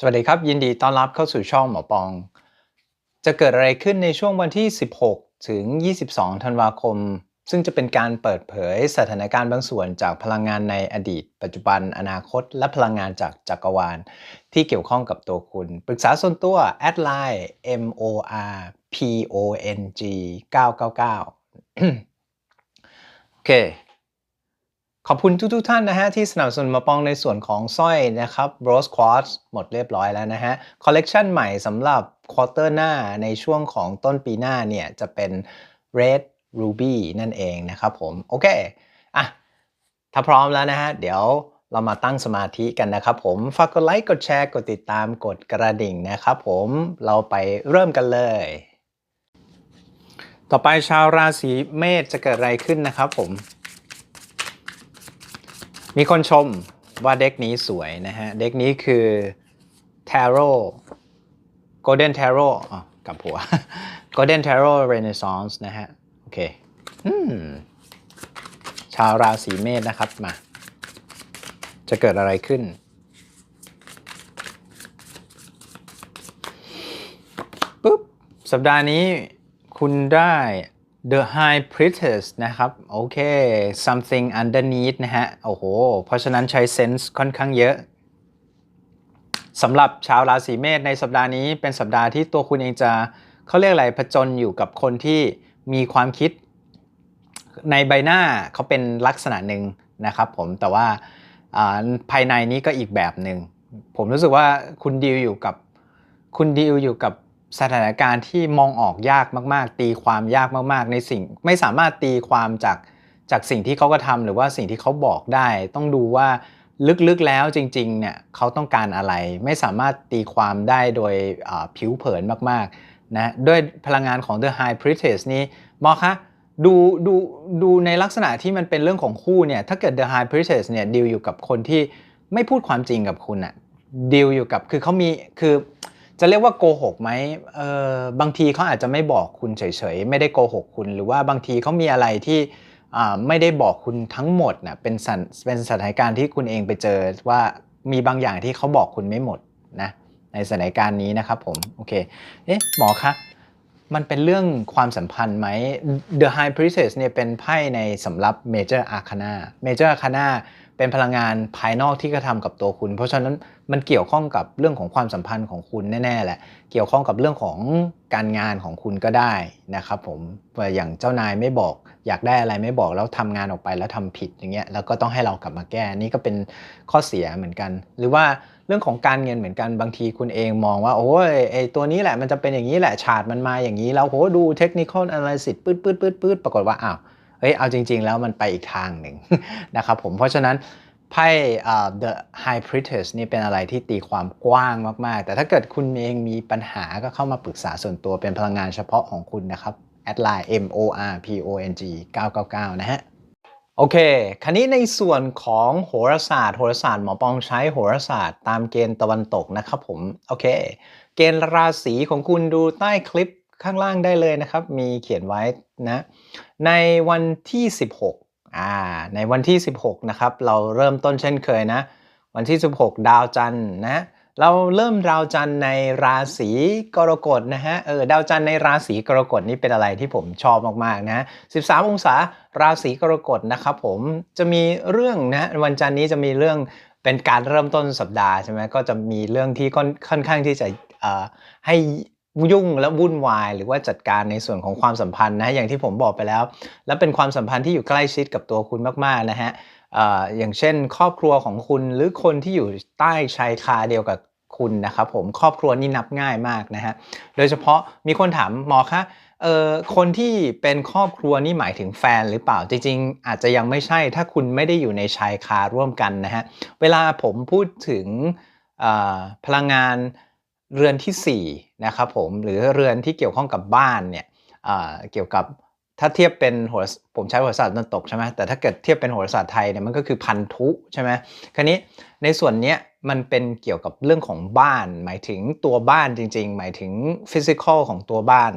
สวัสดีครับ ยินดีต้อนรับเข้าสู่ช่องหมอปอง จะเกิดอะไรขึ้นในช่วงวันที่ 16 ถึง 22 ธันวาคม ซึ่งจะเป็นการเปิดเผยสถานการณ์บางส่วนจากพลังงานในอดีต ปัจจุบัน อนาคต และพลังงานจากจักรวาล ที่เกี่ยวข้องกับตัวคุณ ปรึกษาส่วนตัวแอดไลน์ m o r p o n g 999โอเค ขอบคุณทุกๆท่านนะฮะ ที่สนับสนุนมาปองในส่วนของสร้อยนะครับ Rose Quartz หมดเรียบร้อยแล้วนะฮะ คอลเลกชันใหม่สำหรับควอเตอร์หน้าในช่วงของต้นปีหน้าเนี่ย จะเป็น Red Ruby นั่นเองนะครับผม โอเค อะ ถ้าพร้อมแล้วนะฮะ เดี๋ยวเรามาตั้งสมาธิกันนะครับผม ฝากกดไลค์ กดแชร์ กดติดตาม กดกระดิ่งนะครับผม เราไปเริ่มกันเลย ต่อไปชาวราศีเมษจะเกิดอะไรขึ้นนะครับผม มีคนชมว่าเด็กนี้สวยนะฮะ เด็กนี้คือ Tarot Golden Tarot อ๋อกับหัว Golden Tarot Renaissance นะฮะ โอเคอืมชาวราศีเมษนะครับมา จะเกิดอะไรขึ้น ปุ๊บ สัปดาห์นี้คุณได้ The High Priestess นะครับ โอเค something underneath นะฮะ โอ้โห เพราะฉะนั้นใช้เซนส์ค่อนข้างเยอะสำหรับชาวราศีเมษในสัปดาห์นี้เป็นสัปดาห์ที่ตัวคุณเองจะเขาเรียกอะไรผจญอยู่กับคนที่มีความคิด ในใบหน้าเขาเป็นลักษณะหนึ่งนะครับผมแต่ว่าอ่าภายในนี้ก็อีกแบบหนึ่งผมรู้สึกว่าคุณดีลอยู่กับคุณดีลอยู่กับ สถานการณ์ที่มองออกยากมาก ๆ ตีความยากมาก ๆ ในสิ่งไม่สามารถตีความจากจากสิ่งที่เขากระทำหรือว่าสิ่งที่เขาบอกได้ ต้องดูว่าลึกๆแล้วจริงๆเนี่ยเขาต้องการอะไร ไม่สามารถตีความได้โดยผิวเผินมากๆนะด้วยพลังงานของ The High Priestess นี้หมอคะดูดูดูในลักษณะที่มันเป็นเรื่องของคู่เนี่ยถ้าเกิด The High Priestess เนี่ยดีลอยู่กับคนที่ไม่พูดความจริงกับคุณอะดีลอยู่กับคือเขามีคือ จะเรียกว่าโกหกไหมเออบางทีเขาอาจจะไม่บอกคุณเฉยๆ ไม่ได้โกหกคุณ หรือว่าบางทีเขามีอะไรที่อ่าไม่ได้บอกคุณทั้งหมดนะเป็นสันเป็นสถานการณ์ที่คุณเองไปเจอว่ามีบางอย่างที่เขาบอกคุณไม่หมดนะในสถานการณ์นี้นะครับผมโอเคเอ๊ะหมอคะมันเป็นเรื่องความสัมพันธ์ไหม The High Priestess เนี่ยเป็นไพ่ในสำรับ Major Arcana Major Arcana เป็นพลังงานภายนอกที่กระทำกับตัวคุณ เพราะฉะนั้น มันเกี่ยวข้องกับเรื่องของความสัมพันธ์ของคุณแน่ๆแหละ เกี่ยวข้องกับเรื่องของการงานของคุณก็ได้นะครับผมว่อย่างเจ้านายไม่บอก อยากได้อะไรไม่บอกแล้วทำงานออกไปแล้วทำผิดอย่างเงี้ยแล้วก็ต้องให้เรากลับมาแก้นี่ก็เป็นข้อเสียเหมือนกัน หรือว่าเรื่องของการเงินเหมือนกันบางทีคุณเองมองว่าโอ้ยไอตัวนี้แหละมันจะเป็นอย่างนี้แหละฉาดมันมาอย่างนี้แล้วโหดูเทคนิคอลอนาลิซิปื๊ดปื๊ดปื๊ดปื๊ดปรากฏว่าอ้าวเฮ้ยเอาจริง ๆ แล้วมันไปอีกทางหนึ่งนะครับผมเพราะฉะนั้น ไพ่ The High Priestess นี่เป็นอะไรที่ตีความกว้างมาก ๆ แต่ถ้าเกิดคุณเองมีปัญหาก็เข้ามาปรึกษาส่วนตัวเป็นพลังงานเฉพาะของคุณนะครับแอดไลน์ M O R P O N G 999 นะฮะ โอเคคันนี้ในส่วนของโหราศาสตร์ โหราศาสตร์หมอปองใช้โหราศาสตร์ตามเกณฑ์ตะวันตกนะครับผม โอเค เกณฑ์ราศีของคุณดูใต้คลิปข้างล่างได้เลยนะครับ มีเขียนไว้นะ ในวันที่ 16 อ่าในวันที่ 16นะครับเราเริ่มต้นเช่นเคยนะ วันที่ 16 ดาวจันทร์นะเราเริ่มดาวจันทร์ในราศีกรกฎนะฮะเออดาวจันทร์ในราศีกรกฎนี่เป็นอะไรที่ผมชอบมากๆนะ13 องศาราศีกรกฎนะครับผมจะมีเรื่องนะวันจันทร์นี้จะมีเรื่องเป็นการเริ่มต้นสัปดาห์ใช่ไหมก็จะมีเรื่องที่ค่อนข้างที่จะให้ ยุ่งและวุ่นวาย หรือว่าจัดการในส่วนของความสัมพันธ์นะอย่างที่ผมบอกไปแล้ว และเป็นความสัมพันธ์ที่อยู่ใกล้ชิดกับตัวคุณมากๆนะฮะอย่างเช่น ครอบครัวของคุณหรือคนที่อยู่ใต้ชายคาเดียวกับคุณนะครับผมครอบครัวนี่นับง่ายมากนะฮะโดยเฉพาะมีคนถามหมอคะเอ่อคนที่เป็นครอบครัวนี่หมายถึงแฟนหรือเปล่าจริง ๆ อาจจะยังไม่ใช่ถ้าคุณไม่ได้อยู่ในชายคาร่วมกันนะฮะเวลาผมพูดถึงพลังงาน เรือนที่4นะครับผมหรือเรือนที่เกี่ยวข้องกับบ้านเนี่ยเกี่ยวกับถ้าเทียบเป็นโหราผมใช้โหราศาสตร์ตะวันตกใช่ไหมแต่ถ้าเกิดเทียบเป็นโหราศาสตร์ไทยเนี่ยมันก็คือพันธุใช่ไหมคราวนี้ ในส่วนเนี้ยมันเป็นเกี่ยวกับเรื่องของบ้าน หมายถึงตัวบ้านจริง ๆ หมายถึงฟิสิกอลของตัวบ้าน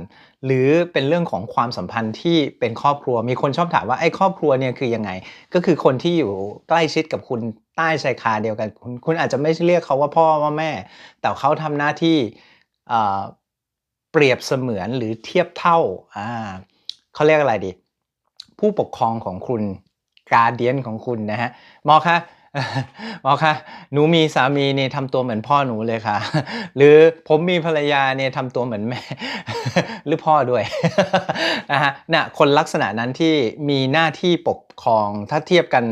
หรือเป็นเรื่องของความสัมพันธ์ที่เป็นครอบครัว มีคนชอบถามว่าไอ้ครอบครัวเนี่ยคือยังไง ก็คือคนที่อยู่ใกล้ชิดกับคุณใต้ชายคาเดียวกัน คุณคุณอาจจะไม่เรียกเขาว่าพ่อว่าแม่ แต่เขาทำหน้าที่เปรียบเสมือนหรือเทียบเท่าอ่าเขาเรียกอะไรดี ผู้ปกครองของคุณการเดียนของคุณนะฮะหมอคะ หมอคะหนูมีสามีเนี่ยทำตัวเหมือนพ่อหนูเลยค่ะ หรือผมมีภรรยาเนี่ยทำตัวเหมือนแม่ หรือพ่อด้วยนะฮะน่ะคนลักษณะนั้นที่มีหน้าที่ปกครองถ้าเทียบกัน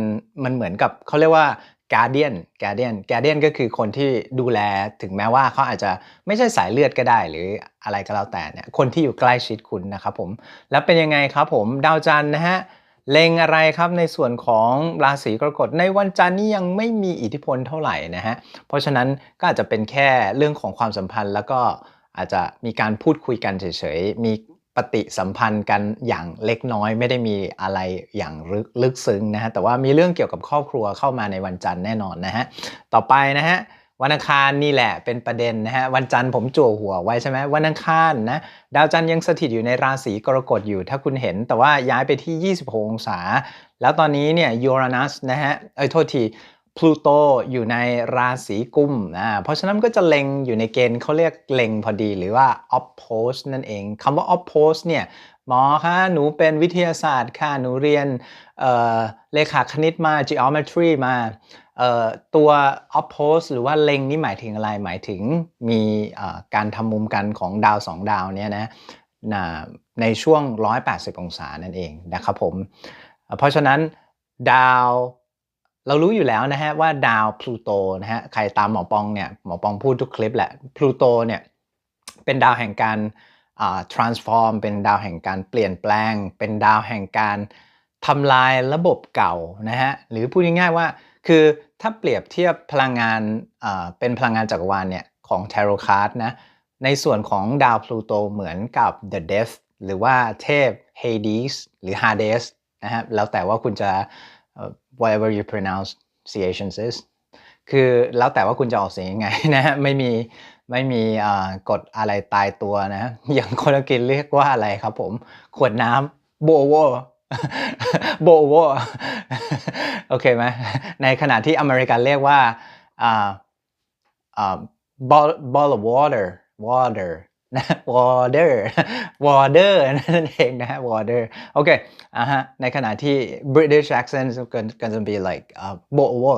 มันเหมือนกับเขาเรียกว่าการเดียนการเดียนการเดียนก็คือคนที่ดูแลถึงแม้ว่าเขาอาจจะไม่ใช่สายเลือดก็ได้ หรืออะไรก็แล้วแต่เนี่ยคนที่อยู่ใกล้ชิดคุณนะครับผมแล้วเป็นยังไงครับผมดาวจันทร์นะฮะ เล็งอะไรครับในส่วนของราศีกรกฎในวันจันทร์นี้ยังไม่มีอิทธิพลเท่าไหร่นะฮะเพราะฉะนั้นก็อาจจะเป็นแค่เรื่องของความสัมพันธ์ แล้วก็อาจจะมีการพูดคุยกันเฉยๆมีปฏิสัมพันธ์กันอย่างเล็กน้อย ไม่ได้มีอะไรอย่างลึกลึกซึ้งนะฮะแต่ว่ามีเรื่องเกี่ยวกับครอบครัวเข้ามาในวันจันทร์แน่นอนนะฮะต่อไปนะฮะ วันอังคารนี่แหละเป็นประเด็นนะฮะวันจันทร์ผมจั่วหัวไว้ใช่ไหมวันอังคารนะดาวจันทร์ยังสถิตอยู่ในราศีกรกฎอยู่ถ้าคุณเห็น แต่ว่าย้ายไปที่ 26 องศา แล้วตอนนี้เนี่ยยูเรนัสนะฮะเอ้ยโทษทีพลูโตอยู่ในราศีกุมอ่าเพราะฉะนั้นก็จะเล็งอยู่ในเกณฑ์เขาเรียกเล็งพอดีหรือว่า oppose นั่นเองคำว่า oppose เนี่ย หมอคะหนูเป็นวิทยาศาสตร์ค่ะหนูเรียนเเลขาคณิตมา geometry มาตัว oppose หรือว่าเล็งนี่หมายถึงอะไรหมายถึงมีการทำมุมกันของดาว2ดาวเนี่ยนะในช่วง 180 องศานั่นเองนะครับผม เพราะฉะนั้นดาวเรารู้อยู่แล้วนะฮะว่าดาวพลูโตนะฮะใครตามหมอปองเนี่ยหมอปองพูดทุกคลิปแหละพลูโตเนี่ยเป็นดาวแห่งการ transform เป็นดาวแห่งการเปลี่ยนแปลง เป็นดาวแห่งการทำลายระบบเก่านะฮะหรือพูดง่ายๆว่าคือถ้าเปรียบเทียบพลังงานเป็นพลังงานจักรวาลเนี่ยของ Tarot Card นะในส่วนของดาวพลูโตเหมือนกับ The Death หรือว่าเทพ Hades หรือ Hades นะฮะแล้วแต่ว่าคุณจะ whatever you pronounce s i a t i o n is คือแล้วแต่ว่าคุณจะออกเสียงยังไงนะฮะไม่มี ไม่มีอ่ากฎอะไรตายตัวนะ อย่างคนอังกฤษเรียกว่าอะไรครับผม ขวดน้ำโบโวโบโวโอเคไหมในขณะที่อเมริกันเรียกว่าอ่าอ่า ball ball of water water นะ water water นั่นเองนะ water โอเคอ่าฮะในขณะที่ British accent ก็ก็จะ be like อ่า b o w a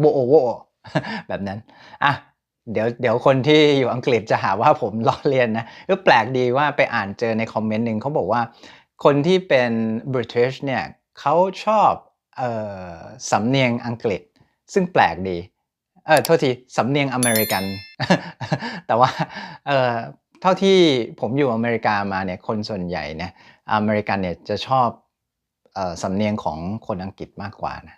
โบโวแบบนั้นอะ เดี๋ยวเดี๋ยวคนที่อยู่อังกฤษจะหาว่าผมล้อเลียนนะก็แปลกดีว่าไปอ่านเจอในคอมเมนต์หนึ่งเขาบอกว่า คนที่เป็น British เนี่ยเขาชอบออสำเนียงอังกฤษ ซึ่งแปลกดีเออโทษทีสำเนียงอเมริกัน แต่ว่าเออเท่าที่ผมอยู่อเมริกามาเนี่ยคนส่วนใหญ่เนี่ยอเมริกันเนี่ยจะชอบออสำเนียงของคนอังกฤษมากกว่านะ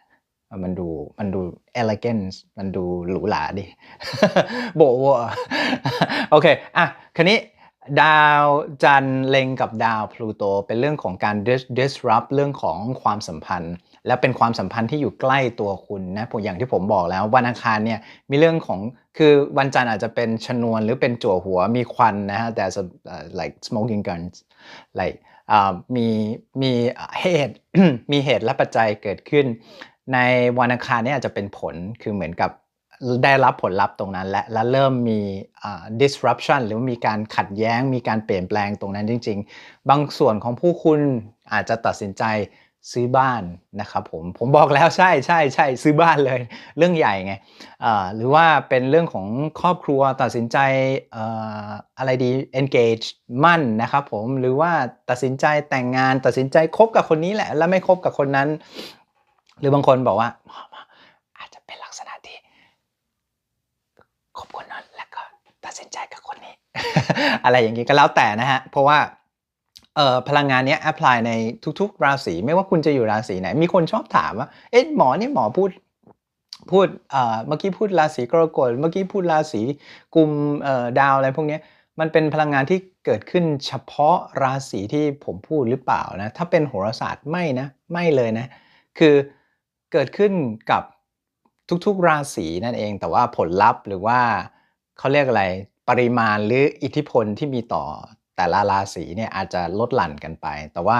มันดูมันดู elegance มันดูหรูหราดิโบวโอเคอะคันนี้ดาวจันทร์เล็งกับดาวพลูโตเป็นเรื่องของการ disrupt เรื่องของความสัมพันธ์ และเป็นความสัมพันธ์ที่อยู่ใกล้ตัวคุณนะผมอย่างที่ผมบอกแล้ววันอังคารเนี่ยมีเรื่องของคือวันจันทร์อาจจะเป็นชนวนหรือเป็นจั่วหัวมีควันนะฮะแต่ like smoking guns like อ่ามีมีเหตุมีเหตุและปัจจัยเกิดขึ้น ในวันอังคารนี่อาจจะเป็นผลคือเหมือนกับได้รับผลลัพธ์ตรงนั้น และและเริ่มมี disruption หรือมีการขัดแย้ง มีการเปลี่ยนแปลงตรงนั้นจริง ๆ บางส่วนของผู้คุณอาจจะตัดสินใจซื้อบ้านนะครับผมผมบอกแล้วใช่ใช่ใช่ซื้อบ้านเลยเรื่องใหญ่ไงหรือว่าเป็นเรื่องของครอบครัวตัดสินใจเอ่ออะไรดี engage มั่นนะครับผมหรือว่าตัดสินใจแต่งงานตัดสินใจคบกับคนนี้แหละ แล้วไม่คบกับคนนั้น หรือบางคนบอกว่าหมอหมออาจจะเป็นลักษณะที่คบคนนั้นแล้วก็ตัดสินใจกับคนนี้ อะไรอย่างนี้ก็แล้วแต่นะฮะ เพราะว่าพลังงานนี้แอพพลายในทุกๆ ราศีไม่ว่าคุณจะอยู่ราศีไหน มีคนชอบถามว่าเอ๊ะหมอนี่หมอพูดพูดเมื่อกี้พูดราศีกรกฎเมื่อกี้พูดราศีกุมดาวอะไรพวกนี้มันเป็นพลังงานที่เกิดขึ้นเฉพาะราศีที่ผมพูดหรือเปล่านะถ้าเป็นโหราศาสตร์ไม่นะไม่เลยนะ คือ เกิดขึ้นกับทุกๆราศีนั่นเอง แต่ว่าผลลัพธ์หรือว่าเขาเรียกอะไรปริมาณหรืออิทธิพลที่มีต่อแต่ละราศีเนี่ยอาจจะลดหลั่นกันไป แต่ว่า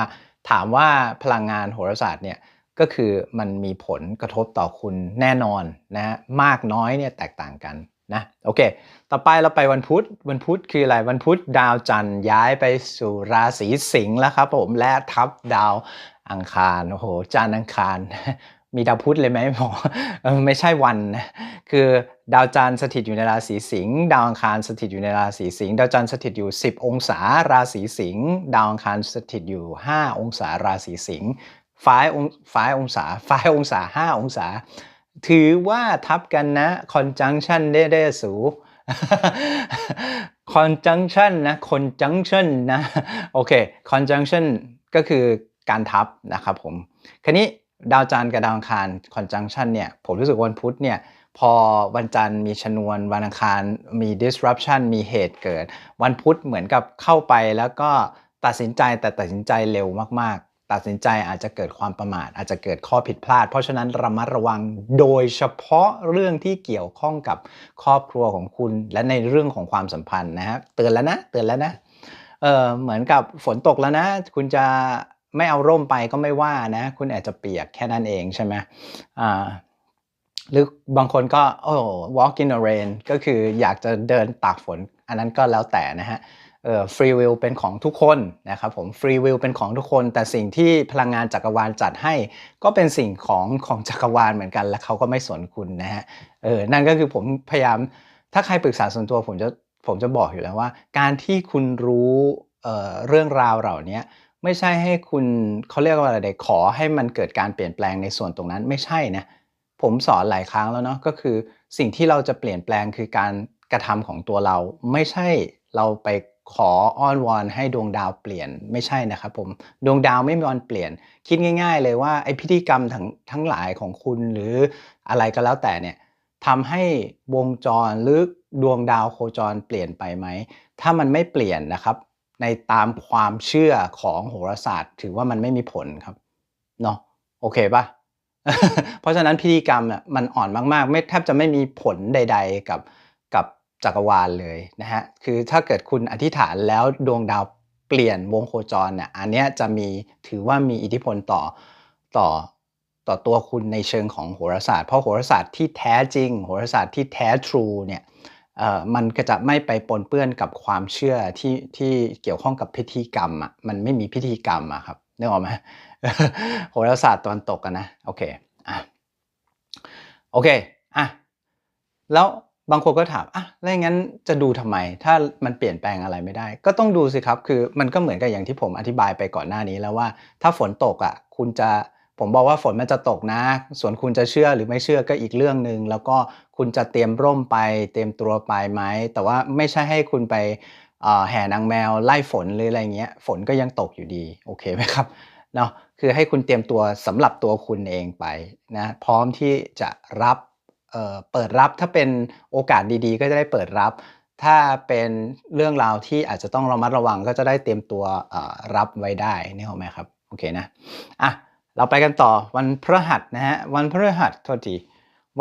ถามว่าพลังงานโหราศาสตร์เนี่ยก็คือมันมีผลกระทบต่อคุณแน่นอนนะฮะมากน้อยเนี่ยแตกต่างกันนะโอเค ต่อไปเราไปวันพุธวันพุธคืออะไรวันพุธดาวจันทร์ย้ายไปสู่ราศีสิงห์แล้วครับผมและทับดาวอังคารโอ้โหจันทร์อังคาร มีดาวพุธเลยไหมหมอไม่ใช่วันนะคือดาวจันทร์สถิตอยู่ในราศีสิงห์ดาวอังคารสถิตอยู่ในราศีสิงห์ดาวจันทร์สถิตอยู่ 10 องศาราศีสิงห์ดาวอังคารสถิตอยู่ 5 องศาราศีสิงห์ฟ้าองฟ้าองศาฟ้าองศา 5 องศา ถือว่าทับกันนะ conjunction ได้ได้สู conjunction นะ conjunction นะ โอเค conjunction ก็คือการทับนะครับผมคราวนี้ ดาวจันทร์กับดาวอังคาร conjunction เนี่ยผมรู้สึกวันพุธเนี่ยพอวันจันทร์มีชนวนวันอังคารมี disruption มีเหตุเกิด วันพุธเหมือนกับเข้าไปแล้วก็ตัดสินใจแต่ตัดสินใจเร็วมากๆ ตัดสินใจอาจจะเกิดความประมาท อาจจะเกิดข้อผิดพลาด เพราะฉะนั้นระมัดระวังโดยเฉพาะเรื่องที่เกี่ยวข้องกับครอบครัวของคุณ และในเรื่องของความสัมพันธ์นะฮะเตือนแล้วนะเตือนแล้วนะเออเหมือนกับฝนตกแล้วนะ คุณจะ ไม่เอาร่มไปก็ไม่ว่านะ คุณอาจจะเปียกแค่นั้นเองใช่ไหมอ่าหรือบางคนก็โอ้ walk in the rain ก็คืออยากจะเดินตากฝน อันนั้นก็แล้วแต่นะฮะเอ่อ free will เป็นของทุกคนนะครับผม free will เป็นของทุกคน แต่สิ่งที่พลังงานจักรวาลจัดให้ ก็เป็นสิ่งของของจักรวาลเหมือนกัน และเขาก็ไม่สนคุณนะฮะเออนั่นก็คือผมพยายามถ้าใครปรึกษาส่วนตัวผมจะผมจะบอกอยู่แล้วว่า การที่คุณรู้เอ่อเรื่องราวเหล่านี้ ไม่ใช่ให้คุณเขาเรียกว่าอะไรขอให้มันเกิดการเปลี่ยนแปลงในส่วนตรงนั้นไม่ใช่นะผมสอนหลายครั้งแล้วเนาะก็คือสิ่งที่เราจะเปลี่ยนแปลงคือการกระทำของตัวเรา ไม่ใช่เราไปขออ้อนวอนให้ดวงดาวเปลี่ยนไม่ใช่นะครับผมดวงดาวไม่มีวันเปลี่ยน คิดง่าย ๆ เลยว่าไอพิธีกรรมทั้งทั้งหลายของคุณหรืออะไรก็แล้วแต่เนี่ยทำให้วงจรหรือดวงดาวโคจรเปลี่ยนไปไหม ถ้ามันไม่เปลี่ยนนะครับ ในตามความเชื่อของโหราศาสตร์ ถือว่ามันไม่มีผลครับเนาะโอเคปะเพราะฉะนั้นพิธีกรรมน่ะมันอ่อนมากๆ ไม่แทบจะไม่มีผลใด ๆ กับกับจักรวาลเลยนะฮะคือถ้าเกิดคุณอธิษฐานแล้วดวงดาวเปลี่ยนวงโคจรเนี่ยอันเนี้ยจะมีถือว่ามีอิทธิพลต่อต่อต่อตัวคุณในเชิงของโหราศาสตร์ เพราะโหราศาสตร์ที่แท้จริง โหราศาสตร์ที่แท้ทรูเนี่ย มันก็จะไม่ไปปนเปื้อนกับความเชื่อที่ที่เกี่ยวข้องกับพิธีกรรมอะมันไม่มีพิธีกรรมอะครับนึกออกไหมโหราศาสตร์ตะวันตกกันนะโอเคอะโอเคอะแล้วบางคนก็ถามอะแล้วงั้นจะดูทำไม ถ้ามันเปลี่ยนแปลงอะไรไม่ได้ ก็ต้องดูสิครับ คือมันก็เหมือนกับอย่างที่ผมอธิบายไปก่อนหน้านี้แล้วว่า ถ้าฝนตกอะ คุณจะ ผมบอกว่าฝนมันจะตกนะ ส่วนคุณจะเชื่อหรือไม่เชื่อก็อีกเรื่องหนึ่งแล้วก็คุณจะเตรียมร่มไปเตรียมตัวไปไหม แต่ว่าไม่ใช่ให้คุณไปแห่นางแมวไล่ฝนหรืออะไรเงี้ย ฝนก็ยังตกอยู่ดี โอเคไหมครับเนาะคือให้คุณเตรียมตัวสำหรับตัวคุณเองไปนะพร้อมที่จะรับเเปิดรับถ้าเป็นโอกาสดีๆ ก็จะได้เปิดรับ ถ้าเป็นเรื่องราวที่อาจจะต้องระมัดระวังก็จะได้เตรียมตัวรับไว้ได้นี่เหรอไหมครับโอเคนะอะ เราไปกันต่อวันพฤหัสนะฮะวันพฤหัสโทษที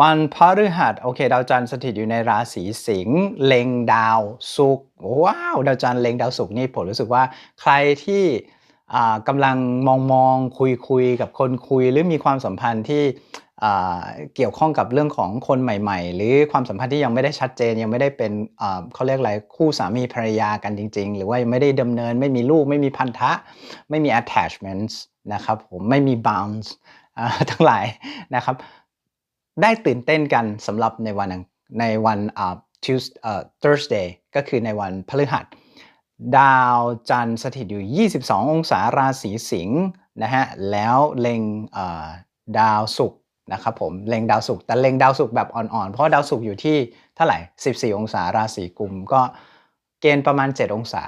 วันพฤหัสโอเค ดาวจันทร์สถิตอยู่ในราศีสิงห์เล็งดาวศุกร์ว้าวดาวจันทร์เล็งดาวศุกร์นี่ผมรู้สึกว่าใครที่อ่ากำลังมองมองคุยคุยกับคนคุยหรือมีความสัมพันธ์ที่อ่าเกี่ยวข้องกับเรื่องของคนใหม่ ๆ หรือความสัมพันธ์ที่ยังไม่ได้ชัดเจนยังไม่ได้เป็นอ่าเขาเรียกอะไรคู่สามีภรรยากันจริง ๆ หรือว่ายังไม่ได้ดำเนิน ไม่มีลูกไม่มีพันธะ ไม่มี attachments นะครับผมไม่มี bounds ทั้งหลายนะครับ ได้ตื่นเต้นกันสำหรับในวันในวันอ่า Tuesday เอ่อ Thursday ก็คือในวันพฤหัส ดาวจันทร์สถิตอยู่ 22 องศาราศีสิงห์นะฮะแล้วเล็งเอ่อดาวศุกร์นะครับผมเล็งดาวศุกร์แต่เล็งดาวศุกร์แบบอ่อนๆ เพราะดาวศุกร์อยู่ที่เท่าไหร่ 14 องศาราศีกุมก็เกณฑ์ประมาณ 7 องศา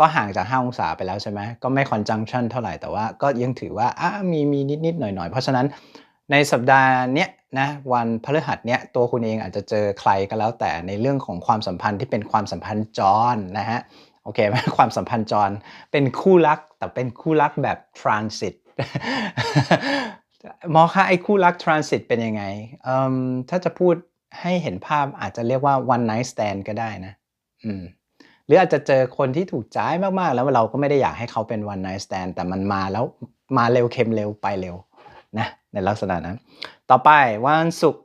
ก็ห่างจาก 5 องศาไปแล้วใช่ไหมก็ไม่ conjunction เท่าไหร่แต่ว่าก็ยังถือว่าอะมีมีนิดๆหน่อยๆเพราะฉะนั้นในสัปดาห์เนี้ยนะวันพฤหัสเนี้ยตัวคุณเองอาจจะเจอใครก็แล้วแต่ในเรื่องของความสัมพันธ์ที่เป็นความสัมพันธ์จรนะฮะโอเคไหมความสัมพันธ์จรเป็นคู่รักแต่เป็นคู่รักแบบ transit หมอคะไอ้คู่รัก transit เป็นยังไงถ้าจะพูดให้เห็นภาพอาจจะเรียกว่า one night stand ก็ได้นะ อืม รืออาจจะเจอคนที่ถูกใจมากๆ แล้วเราก็ไม่ได้อยากให้เขาเป็น one night stand แต่มันมาแล้วมาเร็วเค็มเร็วไปเร็วนะในลักษณะนั้น ต่อไปวันศุกร์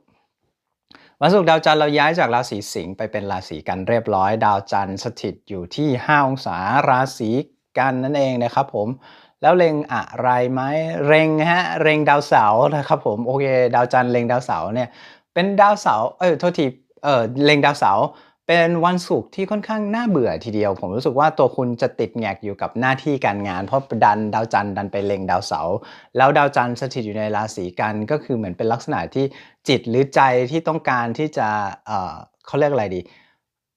วันศุกร์ดาวจันทร์เราย้ายจากราศีสิงห์ไปเป็นราศีกันเรียบร้อย ดาวจันทร์สถิตอยู่ที่ 5 องศาราศีกันนั่นเองนะครับผมแล้วเล็งอะไรไหมเล็งฮะเล็งดาวเสาร์นะครับผมโอเคดาวจันทร์เล็งดาวเสาร์เนี่ยเป็นดาวเสาร์เออโทษทีเออเล็งดาวเสาร์ เป็นวันศุกร์ที่ค่อนข้างน่าเบื่อทีเดียว ผมรู้สึกว่าตัวคุณจะติดแงกอยู่กับหน้าที่การงาน เพราะดันดาวจันทร์ดันไปเล็งดาวเสาร์แล้วดาวจันทร์สถิตอยู่ในราศีกันก็คือเหมือนเป็นลักษณะที่จิตหรือใจที่ต้องการที่จะเอ่อเขาเรียกอะไรดี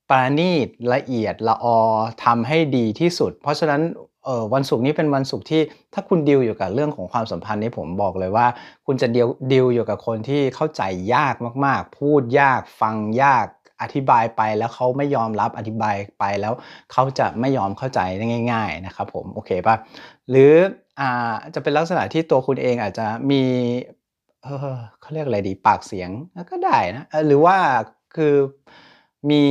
ปราณีตละเอียดละออทำให้ดีที่สุด เพราะฉะนั้นเออวันศุกร์นี้เป็นวันศุกร์ที่ถ้าคุณดิวอยู่กับเรื่องของความสัมพันธ์นี้ผมบอกเลยว่า คุณจะดิวดิวอยู่กับคนที่เข้าใจยากมาก ๆ พูดยาก ฟังยาก อธิบายไปแล้วเขาไม่ยอมรับอธิบายไปแล้วเขาจะไม่ยอมเข้าใจได้ง่าย ๆนะครับผมโอเคป่ะหรืออ่าจะเป็นลักษณะที่ตัวคุณเองอาจจะมีเออเขาเรียกอะไรดีปากเสียงก็ได้นะหรือว่าคือมี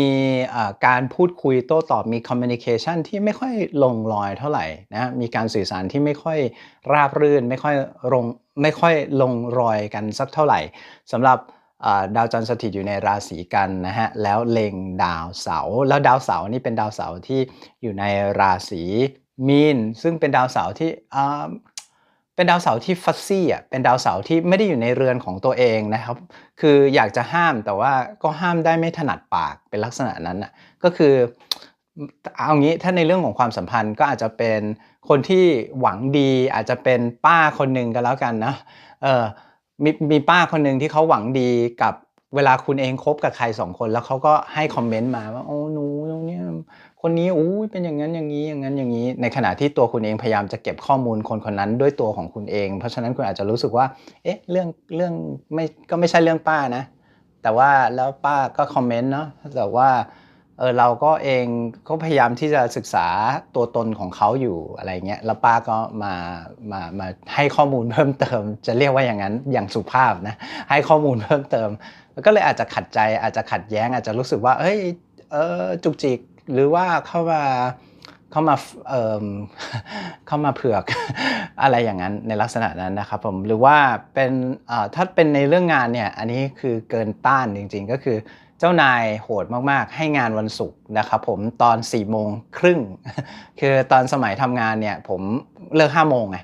อการพูดคุยโต้ตอบมีคอมมิวนิเคชันที่ไม่ค่อยลงรอยเท่าไหร่นะมีการสื่อสารที่ไม่ค่อยราบรื่น ไม่ค่อยลงไม่ค่อยลงรอยกันสักเท่าไหร่สำหรับ ดาวจันทร์สถิตอยู่ในราศีกันนะฮะแล้วเล็งดาวเสาร์แล้วดาวเสาร์นี่เป็นดาวเสาร์ที่อยู่ในราศีมีน ซึ่งเป็นดาวเสาร์ที่เป็นดาวเสาร์ที่ฟัซซี่อะเป็นดาวเสาร์ที่ไม่ได้อยู่ในเรือนของตัวเองนะครับ คืออยากจะห้ามแต่ว่าก็ห้ามได้ไม่ถนัดปากเป็นลักษณะนั้นอะก็คือเอางี้ถ้าในเรื่องของความสัมพันธ์ก็อาจจะเป็นคนที่หวังดีอาจจะเป็นป้าคนหนึ่งก็แล้วกันนะเออ มีมีป้าคนหนึ่งที่เขาหวังดีกับเวลาคุณเองคบกับใครสองคนแล้วเขาก็ให้คอมเมนต์มาว่าโอ้หนูตรงเนี้ยคนนี้อู้ยเป็นอย่างนั้นอย่างนี้อย่างนั้นอย่างนี้ ในขณะที่ตัวคุณเองพยายามจะเก็บข้อมูลคนคนนั้นด้วยตัวของคุณเอง เพราะฉะนั้นคุณอาจจะรู้สึกว่า เอ๊ะเรื่องเรื่องไม่ก็ไม่ใช่เรื่องป้านะ แต่ว่าแล้วป้าก็คอมเมนต์เนาะแต่ว่า เออเราก็เองก็พยายามที่จะศึกษาตัวตนของเขาอยู่อะไรเงี้ยแล้วป้าก็มามามาให้ข้อมูลเพิ่มเติม จะเรียกว่าอย่างนั้นอย่างสุภาพนะให้ข้อมูลเพิ่มเติมก็เลยอาจจะขัดใจอาจจะขัดแย้ง อาจจะรู้สึกว่าเฮ้ยเออจุกจิกหรือว่าเข้ามาเข้ามาเอ่อเข้ามาเผือกอะไรอย่างนั้นในลักษณะนั้นนะครับผมหรือว่าเป็นถ้าเป็นในเรื่องงานเนี่ยอันนี้คือเกินต้านจริง ๆ ก็คือ เจ้านายโหดมากๆ ให้งานวันศุกร์นะครับผมตอน4ี่โมงครึ่งคือตอนสมัยทำงานเนี่ยผมเลิกห้าโมงไง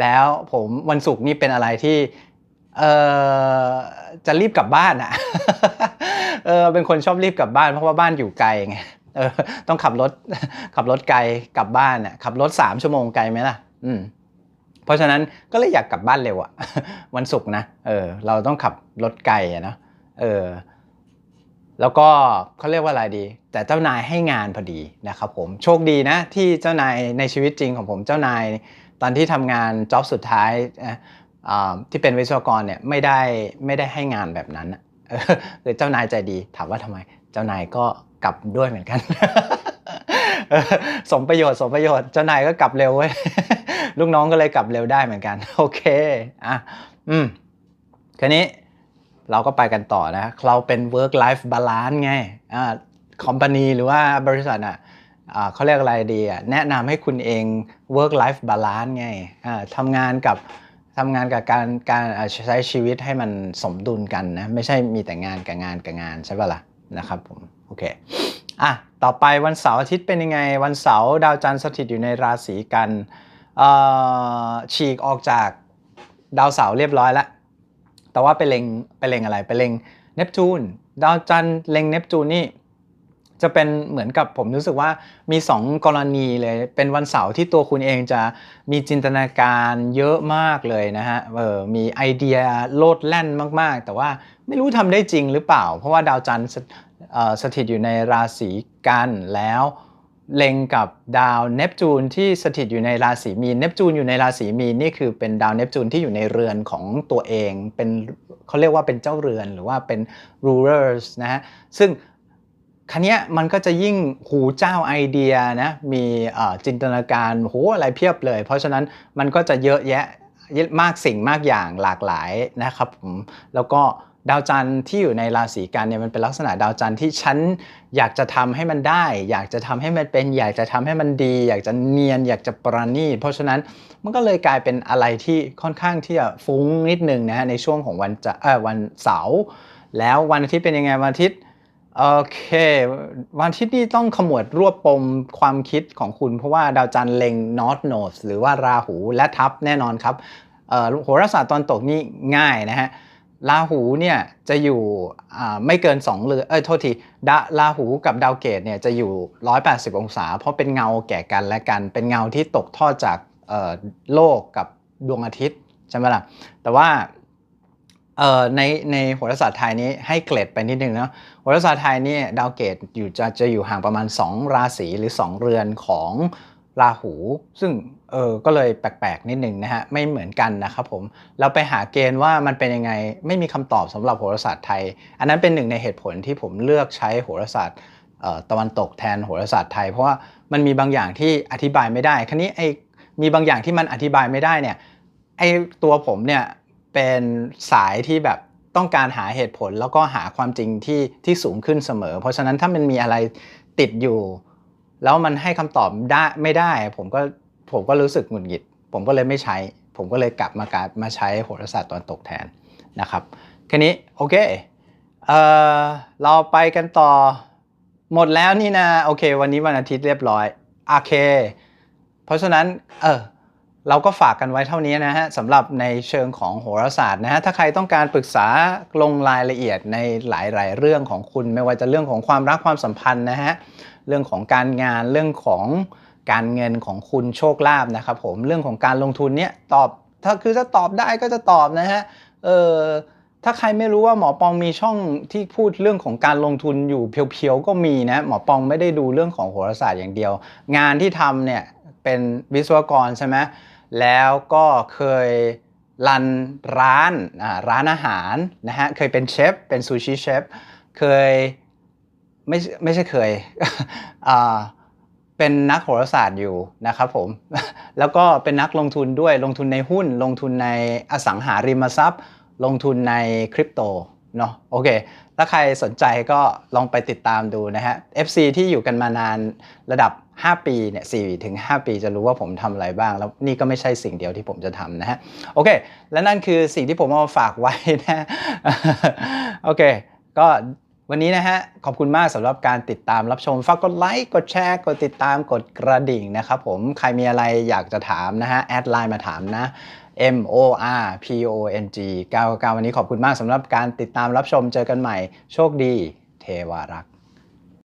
แล้วผมวันศุกร์นี่เป็นอะไรที่เออจะรีบกลับบ้านอะเออเป็นคนชอบรีบกลับบ้านเพราะว่าบ้านอยู่ไกลไงเออต้องขับรถขับรถไกลกลับบ้านอะขับรถสามชั่วโมงไกลไหมล่ะ อืมเพราะฉะนั้นก็เลยอยากกลับบ้านเร็วอะวันศุกร์นะเออเราต้องขับรถไกลอะนะเออ แล้วก็เขาเรียกว่าอะไรดี แต่เจ้านายให้งานพอดีนะครับผมโชคดีนะที่เจ้านายในชีวิตจริงของผมเจ้านายตอนที่ทำงานจ็อบสุดท้ายที่เป็นวิศวกรเนี่ยไม่ได้ไม่ได้ให้งานแบบนั้นคือเจ้านายใจดีถามว่าทำไม เจ้านายก็กลับด้วยเหมือนกันสมประโยชน์สมประโยชน์เจ้านายก็กลับเร็วเว้ยลูกน้องก็เลยกลับเร็วได้เหมือนกัน โอเคอะอืมคราวนี้ เราก็ไปกันต่อนะ เราเป็น work life balance ไงอ่าคอมพานีหรือว่าบริษัทอะเขาเรียกอะไรดีอะแนะนำให้คุณเอง work life balance ไงอ่าทำงานกับทำงานกับการการใช้ชีวิตให้มันสมดุลกันนะไม่ใช่มีแต่งานกับงานกับงานใช่ปะล่ะนะครับผมโอเคอะต่อไปวันเสาร์อาทิตย์เป็นยังไง วันเสาร์ดาวจันทร์สถิตอยู่ในราศีกันฉีกออกจากดาวเสาร์เรียบร้อยแล้ว แต่ว่าไปเล็งไปเล็งอะไรไปเล็งเนปจูนดาวจันทร์เล็งเนปจูนนี่จะเป็นเหมือนกับผมรู้สึกว่ามี 2 กรณีเลย เป็นวันเสาร์ที่ตัวคุณเองจะมีจินตนาการเยอะมากเลยนะฮะเออมีไอเดียโลดแล่นมาก ๆ แต่ว่าไม่รู้ทำได้จริงหรือเปล่า เพราะว่าดาวจันทร์สถิตอยู่ในราศีกันแล้ว เล็งกับดาวเนปจูนที่สถิตอยู่ในราศีมีนเนปจูนอยู่ในราศีมีนนี่คือเป็นดาวเนปจูนที่อยู่ในเรือนของตัวเอง เป็นเขาเรียกว่าเป็นเจ้าเรือนหรือว่าเป็น rulers นะฮะซึ่งคันนี้มันก็จะยิ่งหูเจ้าไอเดียนะมีจินตนาการโหอะไรเพียบเลย เพราะฉะนั้นมันก็จะเยอะแยะมากสิ่งมากอย่างหลากหลายนะครับผมแล้วก็ ดาวจันทร์ที่อยู่ในราศีกันเนี่ยมันเป็นลักษณะดาวจันทร์ที่ฉันอยากจะทำให้มันได้ อยากจะทำให้มันเป็น อยากจะทำให้มันดี อยากจะเนียน อยากจะประณีตเพราะฉะนั้นมันก็เลยกลายเป็นอะไรที่ค่อนข้างที่จะฟุ้งนิดนึงนะฮะในช่วงของวันจะเออวันเสาร์แล้ววันอาทิตย์เป็นยังไงวันอาทิตย์โอเค วันอาทิตย์นี่ต้องขมวดรวบปมความคิดของคุณ เพราะว่าดาวจันทร์เล็ง North Node หรือว่าราหูและทับแน่นอนครับโหราศาสตร์ตอนตกนี่ง่ายนะฮะ ราหูเนี่ยจะอยู่ไม่เกิน2เรือนเอ้ยโทษทีดาราหูกับดาวเกตเนี่ยจะอยู่ 180 องศา เพราะเป็นเงาแก่กันและกัน เป็นเงาที่ตกทอดจากโลกกับดวงอาทิตย์ใช่ไหมล่ะแต่ว่าในในโหราศาสตร์ไทยนี้ให้เกรดไปนิดนึงนะโหราศาสตร์ไทยนี่ดาวเกตอยู่จะจะอยู่ห่างประมาณ 2 ราศีหรือ 2 เรือนของราหู ซึ่ง เออก็เลยแปลกๆนิดหนึ่งนะฮะไม่เหมือนกันนะครับผมเราไปหาเกณฑ์ว่ามันเป็นยังไงไม่มีคำตอบสำหรับโหราศาสตร์ไทย อันนั้นเป็นหนึ่งในเหตุผลที่ผมเลือกใช้โหราศาสตร์ตะวันตกแทนโหราศาสตร์ไทย เพราะว่ามันมีบางอย่างที่อธิบายไม่ได้คราวนี้ไอ้มีบางอย่างที่มันอธิบายไม่ได้เนี่ยไอ้ตัวผมเนี่ยเป็นสายที่แบบต้องการหาเหตุผลแล้วก็หาความจริงที่ที่สูงขึ้นเสมอ เพราะฉะนั้นถ้ามันมีอะไรติดอยู่ แล้วมันให้คำตอบได้ไม่ได้ ผมก็ ผมก็รู้สึกหงุดหงิด ผมก็เลยไม่ใช้ ผมก็เลยกลับมากามาใช้โหราศาสตร์ตอนตกแทนนะครับแค่นี้โอเคเออเราไปกันต่อหมดแล้วนี่นะโอเค วันนี้วันอาทิตย์เรียบร้อยโอเค เพราะฉะนั้นเออเราก็ฝากกันไว้เท่านี้นะฮะสำหรับในเชิงของโหราศาสตร์นะฮะถ้าใครต้องการปรึกษาลงรายละเอียดในหลาย ๆ เรื่องของคุณ ไม่ว่าจะเรื่องของความรักความสัมพันธ์นะฮะเรื่องของการงานเรื่องของ การเงินของคุณโชคลาภนะครับผมเรื่องของการลงทุนเนี่ยตอบถ้าคือถ้าตอบได้ก็จะตอบนะฮะเออถ้าใครไม่รู้ว่าหมอปองมีช่องที่พูดเรื่องของการลงทุนอยู่เพียวๆก็มีนะหมอปองไม่ได้ดูเรื่องของโหราศาสตร์อย่างเดียว งานที่ทำเนี่ยเป็นวิศวกรใช่ไหมแล้วก็เคยรันร้านอ่าร้านอาหารนะฮะเคยเป็นเชฟเป็นซูชิเชฟเคยไม่ไม่ใช่เคยอ่า เป็นนักโหราศาสตร์อยู่นะครับผม แล้วก็เป็นนักลงทุนด้วยลงทุนในหุ้น ลงทุนในอสังหาริมทรัพย์ ลงทุนในคริปโตเนาะโอเค ถ้าใครสนใจก็ลองไปติดตามดูนะฮะ FC ที่อยู่กันมานานระดับ 5 ปีเนี่ย4ถึง 5 ปีจะรู้ว่าผมทำอะไรบ้าง แล้วนี่ก็ไม่ใช่สิ่งเดียวที่ผมจะทำนะฮะ โอเค และนั่นคือสิ่งที่ผมเอามาฝากไว้นะ โอเค ก็ วันนี้นะฮะ ขอบคุณมากสำหรับการติดตามรับชม ฝากกดไลค์ กดแชร์ กดติดตาม กดกระดิ่งนะครับผม ใครมีอะไรอยากจะถามนะฮะ แอดไลน์มาถามนะ M O R P O N G 99วันนี้ขอบคุณมากสำหรับการติดตามรับชม เจอกันใหม่ โชคดี เทวารักษ์